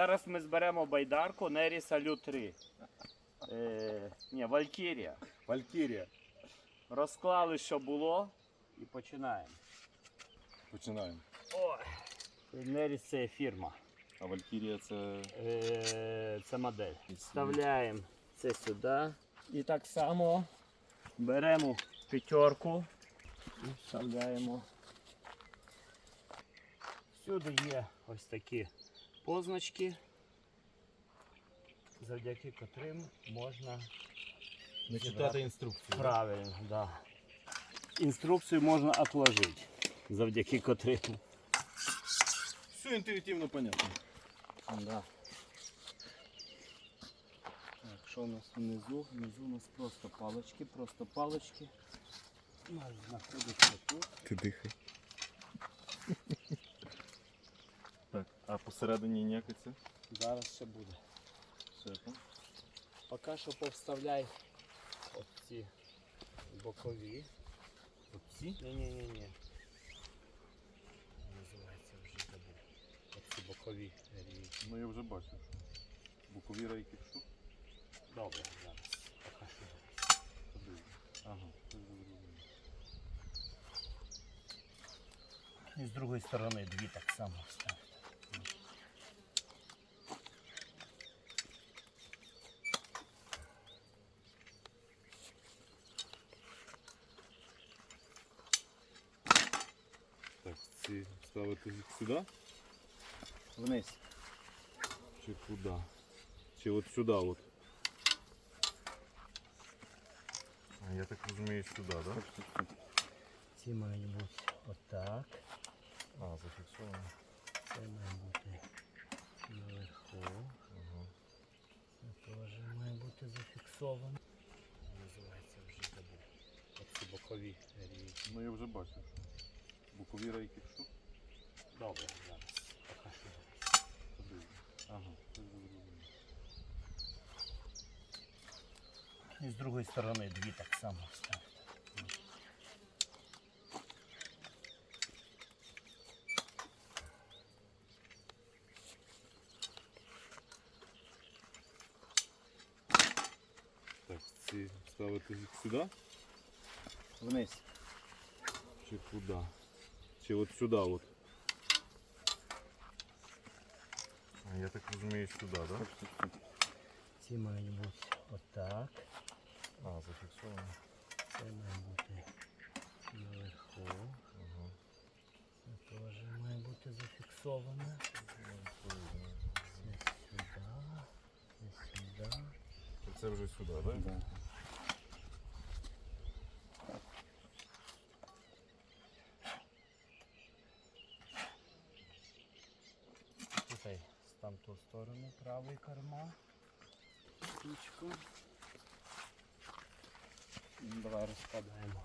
зараз ми зберемо байдарку Нері Салю 3. Е, ні, Валькірія. Валькірія. Розклали, що було, і починаємо. Починаємо. Ой. Нері це фірма. А Валькірія це. Е, це модель. Вставляємо це сюди. І так само беремо п'ятерку і вставляємо. Всюди є ось такі позначки, завдяки котрим можна Не читати інструкцію. правильно. Да. Інструкцію можна отложити, завдяки котрим. Все інтуїтивно понятно. Да. Так, що у нас внизу? Внизу у нас просто палочки, просто палочки. У нас знаходиться тут. Ти дихай. Так, а посередині ніякаться? Зараз ще буде. Все там. Поки що повставляй оці бокові. Оці? Ні-ні-ні. Називається вже забув. Оці бокові рівні. Ну я вже бачив. Бокові рейки що? Добре, зараз. Поки що. Ага. І з другої сторони дві так само вставити. Так, ці ставити сюди Вниз. чи куди? Чи от сюди от? Я так розумію, сюди, так? Да? Ці мають бути отак. А, зафіксовано. Це має бути наверху. Ага. Це теж має бути зафіксовано. Називається вже забув. Оці бокові рівні. Ну я вже бачив. Бокові рейки що? Добре, зараз. Ага. І з другої сторони дві так само вставити. Так, ці ставити їх сюди Вниз. чи куди? Чи от сюди от? Я так розумію, сюди, так? Да? Ці мають бути отак. А, зафіксовано. Це має бути наверху. Ага. Це теж має бути зафіксовано. Це сюди. Це сюди. Це вже сюди, так? Да? Stronę корма. Ручку. Давай розкладаємо.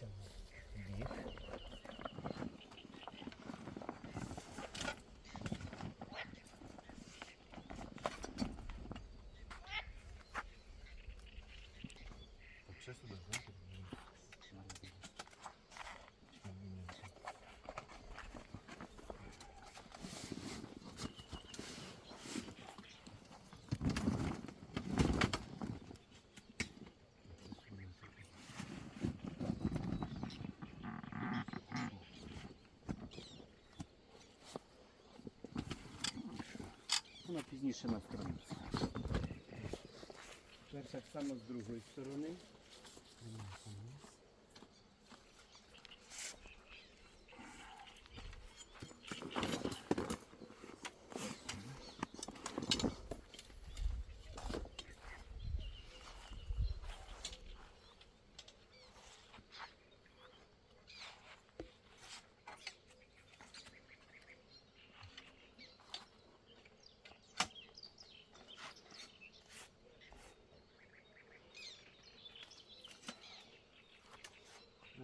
Це бік. Так, ще сюди, так? Вона пізніше на сторону. Перша так само з другої сторони.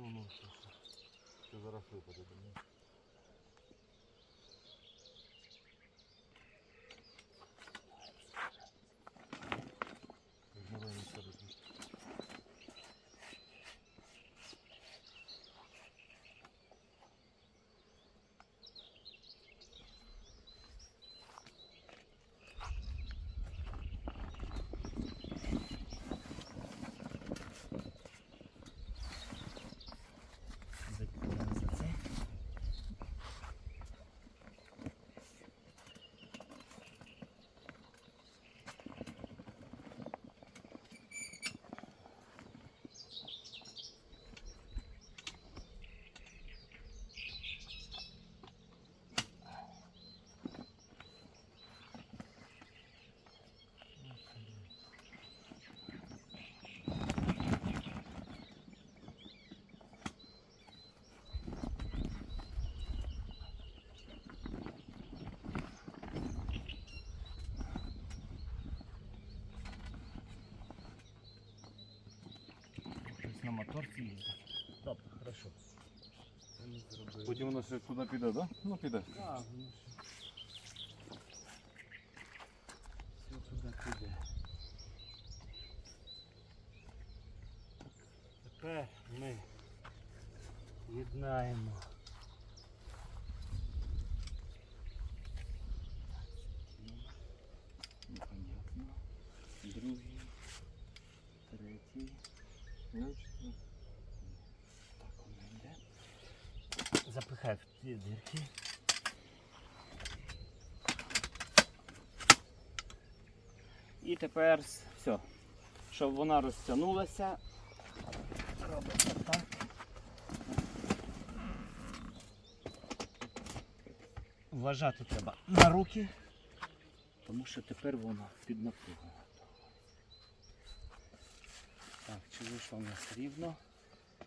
Ну, ну, що, що. Це зараз випаде. Відмовляю на себе тут. На моторці їздити. Добре, хорошо. Потім воно ще туди піде, так? Да? Ну піде. Так, воно ще. Все туди піде. Тепер ми єднаємо. Непонятно. Другий. Третій. Ну, четвертий. Так, воно йде. В дірки. І тепер все. Щоб вона розтягнулася, робиться так. Вважати треба на руки, тому що тепер вона під напругою. Так, чи вийшло в нас рівно?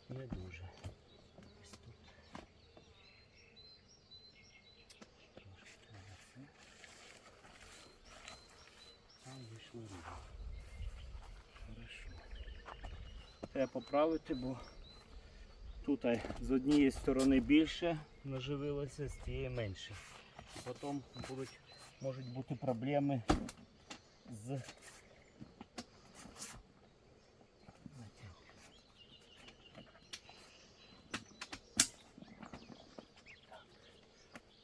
Не дуже. Ось тут. Трошки треба це. Там вийшло рівно. Хорошо. Треба поправити, бо тут з однієї сторони більше наживилося, з тієї менше. Потім будуть, можуть бути проблеми з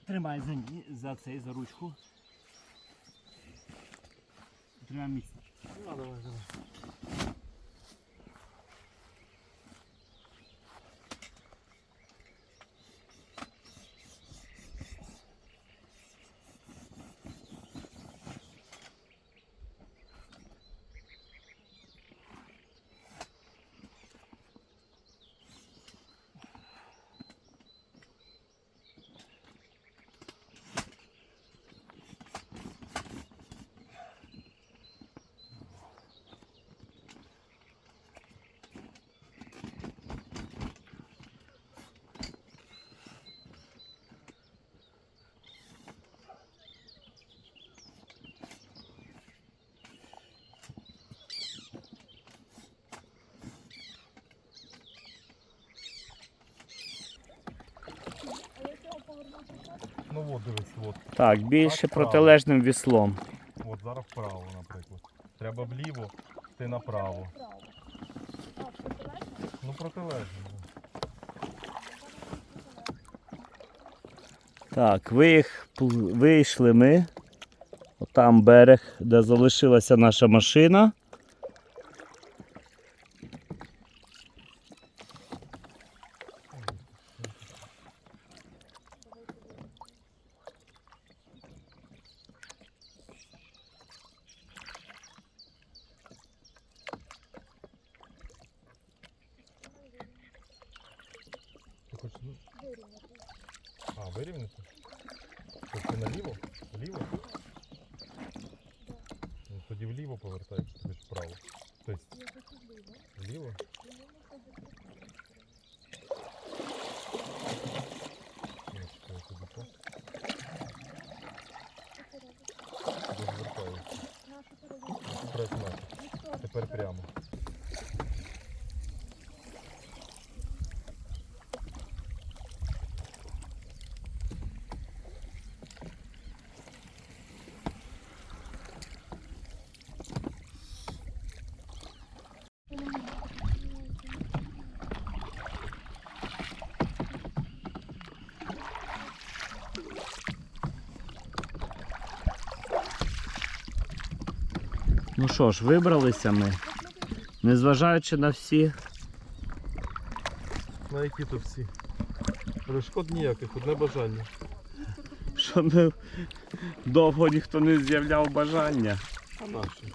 Тримай за, за цей, за ручку. Тримай міцно. Ну, давай, давай. Ну от дивись, от. Так, більше Так, протилежним віслом. От зараз вправо, наприклад. Треба вліво, ти направо. Ну протилежно. Так, виїх, вийшли ми. Отам берег, де залишилася наша машина. Ти хочеш ну, Вирівняти. А, вирівняти? Тобто наліво? Вліво? Ну, тоді вліво повертай, тобі ж вправо. Тобто Я хочу зліва. вліво? І воно ходить по правій Ну, чекай, тоді так. стороні. Що ти робиш? Розвертається. На, що ти робиш? Вперед нафіг. Ніхто. Тепер прямо. Ну що ж, вибралися ми. Незважаючи на всі. На які то всі? Перешкод ніяких, одне бажання. Що ми довго ніхто не з'являв бажання. А наші?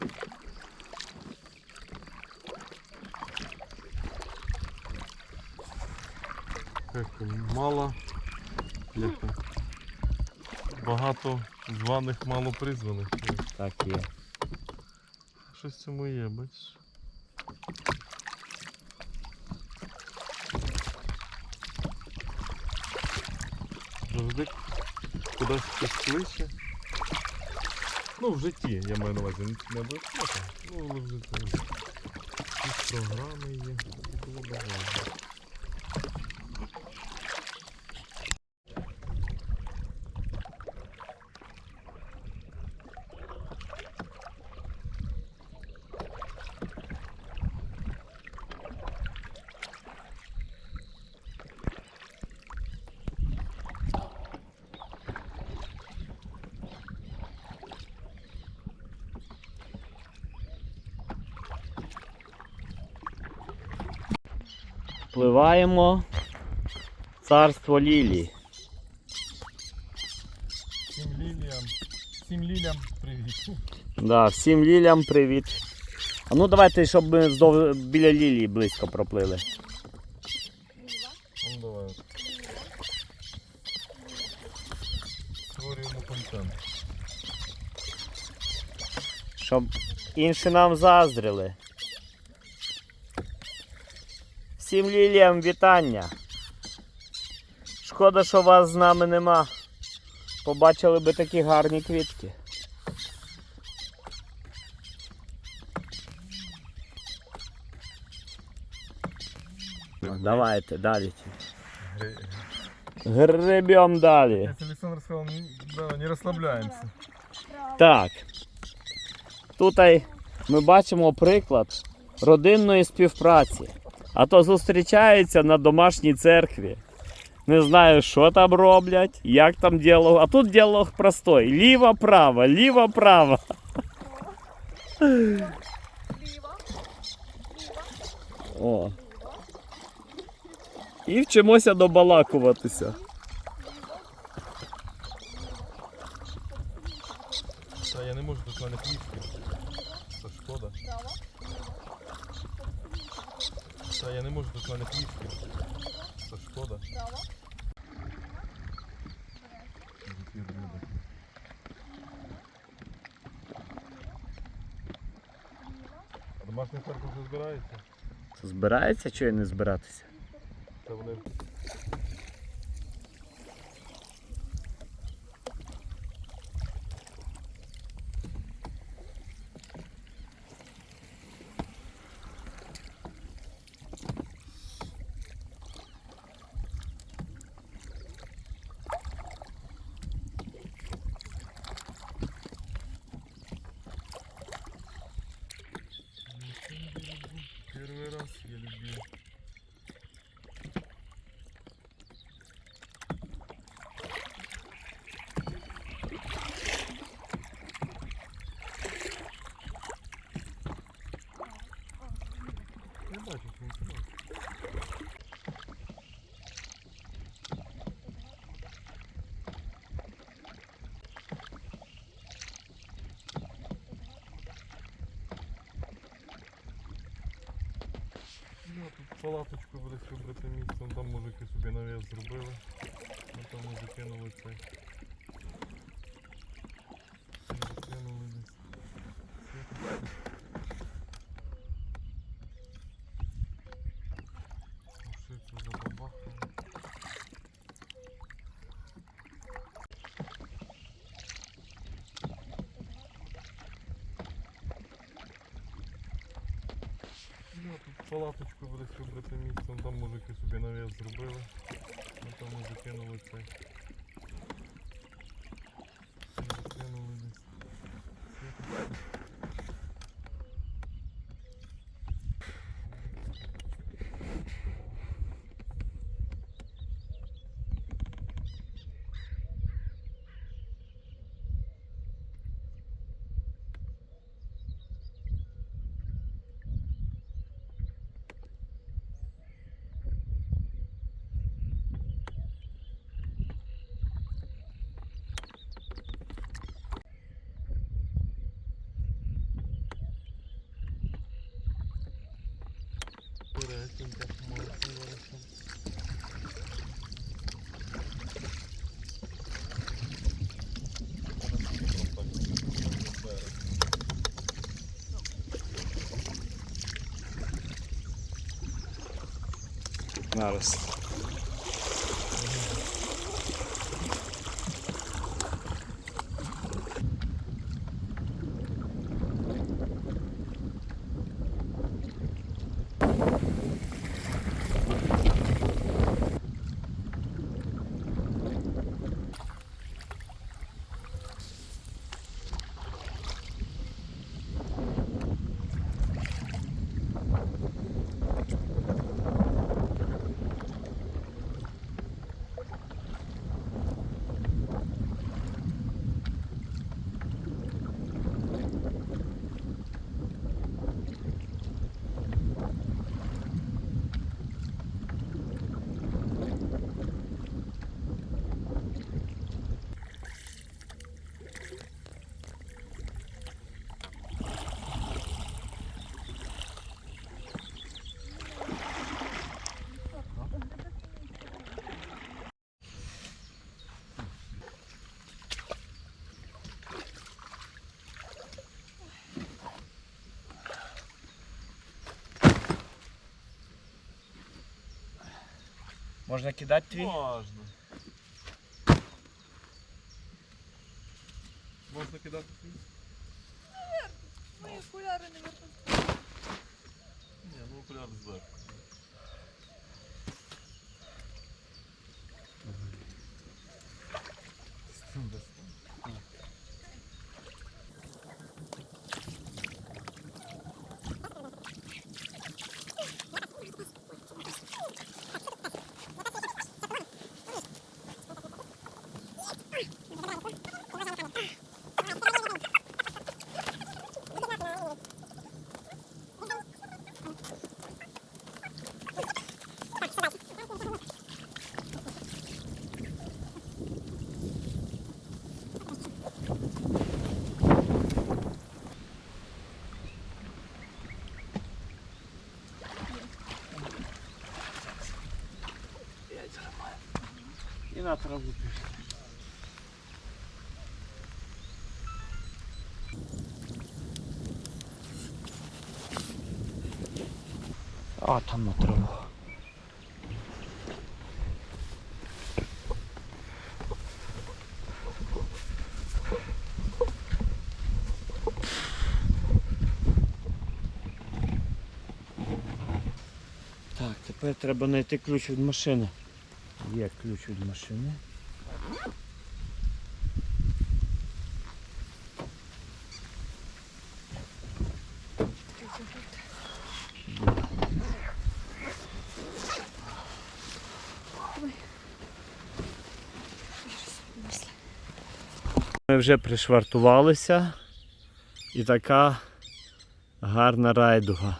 Як мало. Яка? Багато званих, мало призваних. Так є. Щось це цьому є, бачиш? Завжди кудись щось кличе. Ну, в житті, я маю на увазі, не обов'язково. Ну, але в житті. Тут програми є. Було бажано. Впливаємо в царство Лілії. Всім ліліям. Всім лілям привіт. Да, всім лілям привіт. А ну давайте, щоб ми здов... біля лілії близько проплили. Ну давай. Створюємо контент. Щоб інші нам заздрили. Всім ліліям вітання. Шкода, що вас з нами нема. Побачили би такі гарні квітки. Давайте далі. Гребем далі. Олександр сказав, да, не розслабляємося. Так. Тут ми бачимо приклад родинної співпраці. А то зустрічаються на домашній церкві. Не знаю, що там роблять, як там діалог. А тут діалог простой. Ліва-права, ліва-права. Ліва. Ліва. О. І вчимося добалакуватися. Та я не можу тут в мене квітки. Це шкода. Право. Та я не можу тут в мене квітки. Це шкода. Право. А домашня церква вже збирається? Збирається чи не збиратися? Я бачу, що він себе. Ну, тут палаточку буде вибрати місцем, там мужики собі навіс зробили. Ми там ми закинули цей. Ну, палаточку буде вибрати місцем, там мужики собі навіс зробили. Ми там ми закинули цей. Закинули десь. Світ. Коротенько, Можна кидати твій? Можна. Можна кидати твій? Мої окуляри не випадку. Ні, ну окуляр зверху. І на траву. А, там на траву. Так, тепер треба знайти ключ від машини. Є ключ від машини. Ми вже пришвартувалися і така гарна райдуга.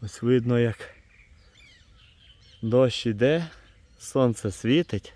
Ось видно, як дощ іде, сонце світить.